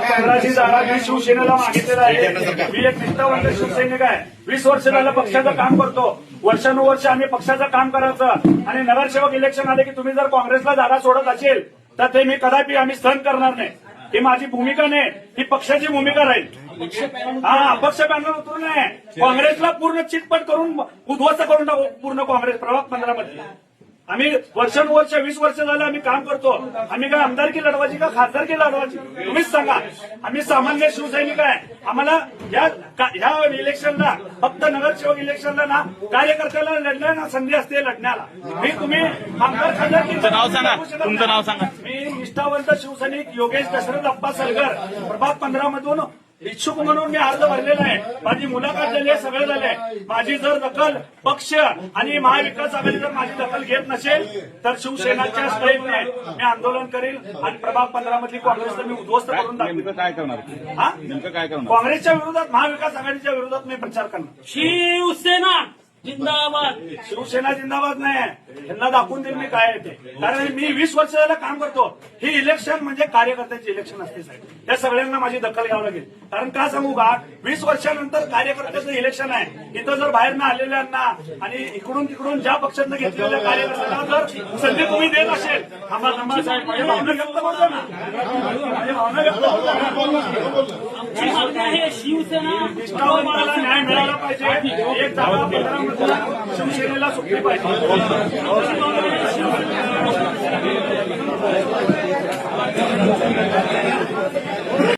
पंधराची जागा मी शिवसेनेला मागितलेला आहे. मी एक निष्ठावंत शिवसैनिक आहे. वीस वर्ष झालं पक्षाचं काम करतो. वर्षानुवर्ष आम्ही पक्षाचं काम करायचं. आणि नगरसेवक इलेक्शन आले की तुम्ही जर काँग्रेसला जागा सोडत असेल तर ते मी कदापि आम्ही सहन करणार नाही. ही माझी भूमिका नाही. ही पक्षाची भूमिका राहील. हा अपक्ष पॅनल उतरू नये. काँग्रेसला पूर्ण चितपट करून उद्ध्वस्त करून टाकू. पूर्ण काँग्रेस प्रभाग पंधरा मध्ये आम्ही वर्षानुवर्ष वीस वर्ष झालं आम्ही काम करतो. आम्ही काय आमदारकी लढवायची का खासदारकी लढवायची? तुम्हीच सांगा. आम्ही सामान्य शिवसैनिक आहे. आम्हाला या का- ह्या इलेक्शनला फक्त नगरसेवक इलेक्शनला ना कार्यकर्त्याला लढल्या ना संधी असते लढण्याला. मी तुम्ही आमदार खासदार तुमचं नाव सांगा. तुमचं नाव सांगा. मी निष्ठावंत शिवसैनिक योगेश दशरथ अप्पा सलगर प्रभाग पंधरा मधून इच्छुक म्हणून मी अर्ज भरलेला आहे. माझी मुलाखत झाली आहे सगळं झालंय माझी जर दखल पक्ष आणि महाविकास आघाडी जर माझी दखल घेत नसेल तर शिवसेनाच्या स्टाईलने मी आंदोलन करेल आणि प्रभाग पंधरा मधली काँग्रेसला मी उद्ध्वस्त करून काय करणार? हा? नेमकं काय करणार? काँग्रेसच्या विरोधात महाविकास आघाडीच्या विरोधात मी प्रचार करणार. शिवसेना! शिवसेना जिंदाबाद नाही यांना दाखवून देईल मी काय आहे ते. कारण मी वीस वर्ष झालं काम करतो. ही इलेक्शन म्हणजे कार्यकर्त्याचे इलेक्शन असते साहेब. त्या सगळ्यांना माझी दखल घ्यावी लागेल. कारण का सांगू का? वीस वर्षानंतर कार्यकर्त्याचं इलेक्शन आहे. इथं जर बाहेर आलेल्यांना आणि इकडून तिकडून ज्या पक्षांना घेतलेल्या कार्यकर्त्यांना जर संधी तुम्ही देत असेल थांबा थांबा साहेब शिवसेना निष्ठावंताला न्याय मिळाला पाहिजे एक जागा पंधरामध्ये शिवसेनेला सुटली पाहिजे